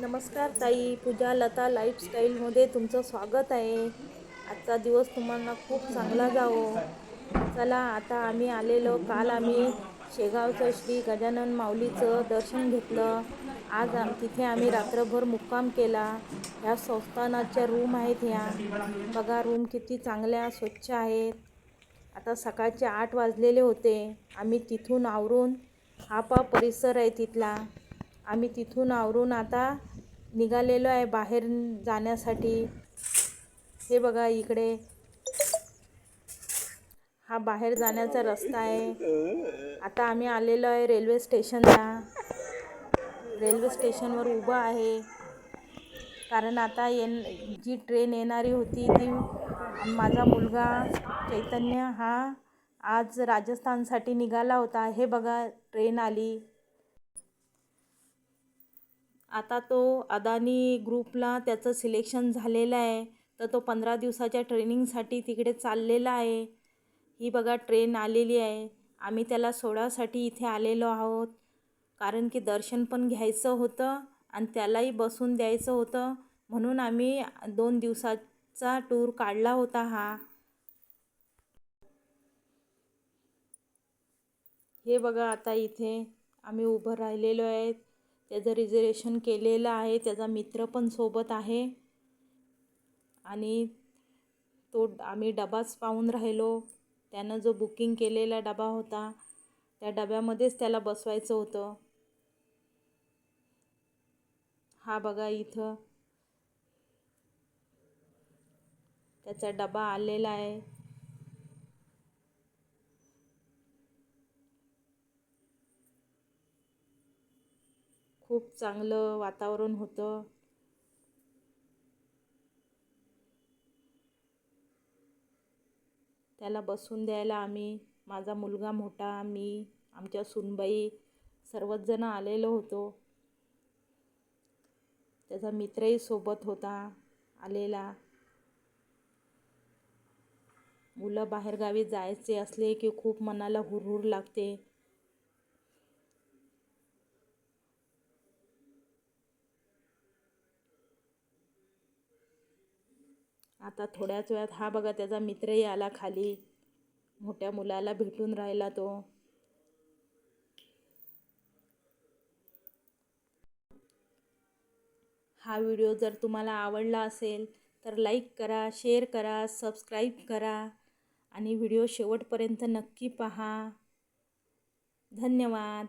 नमस्कार ताई पूजा लता लाईफस्टाईलमध्ये तुमचं स्वागत आहे. आजचा दिवस तुम्हाला खूप चांगला जावो. चला आता आम्ही आलेलो. काल आम्ही शेगावचं श्री गजानन माऊलीचं दर्शन घेतलं. आज आम तिथे आम्ही रात्रभर मुक्काम केला. ह्या संस्थानाच्या रूम आहेत ह्या. बघा रूम किती चांगल्या स्वच्छ आहेत. आता सकाळचे आठ वाजलेले होते. आम्ही तिथून आवरून हा पा परिसर आहे तिथला. आम्ही तिथून आवरून आता निघालेलो आहे बाहेर जाण्यासाठी. हे बघा इकडे. हा बाहेर जाण्याचा रस्ता आहे. आता आम्ही आलेलो आहे रेल्वे स्टेशनला. रेल्वे स्टेशनवर उभं आहे. कारण आता येन जी ट्रेन येणारी होती ती माझा मुलगा चैतन्य हा आज राजस्थानसाठी निघाला होता. हे बघा ट्रेन आली. आता तो अदानी ग्रुपला त्याचं सिलेक्शन झालेलं आहे. तर तो पंधरा दिवसाच्या ट्रेनिंगसाठी तिकडे चाललेला आहे. ही बघा ट्रेन आलेली आहे. आम्ही त्याला सोडासाठी इथे आलेलो आहोत. कारण की दर्शन पण घ्यायचं होतं आणि त्यालाही बसून द्यायचं होतं. म्हणून आम्ही दोन दिवसाचा टूर काढला होता हा. हे बघा आता इथे आम्ही उभं राहिलेलो आहेत. त्याचं रिझर्वेशन केलेलं आहे. त्याचा मित्र पण सोबत आहे. आणि तो आम्ही डबाच पाहून राहिलो. त्यानं जो बुकिंग केलेला डबा होता त्या डब्यामध्येच त्याला बसवायचं होतं. हा बघा इथं. त्याचा डबा आलेला आहे. खूप चांगलं वातावरण होतं. त्याला बसून द्यायला आम्ही माझा मुलगा मोठा मी आमच्या सुनबाई सर्वच जण आलेलो होतो. त्याचा मित्रही सोबत होता आलेला. मुलं बाहेरगावी जायचे असले की खूप मनाला हुरहुर लागते. आता थोड्याच वेळात हा बघा त्याचा मित्रही आला खाली. मोठ्या मुलाला भेटून राहिला तो. हा व्हिडिओ जर तुम्हाला आवडला असेल तर लाईक करा शेअर करा सबस्क्राईब करा आणि व्हिडिओ शेवटपर्यंत नक्की पहा. धन्यवाद.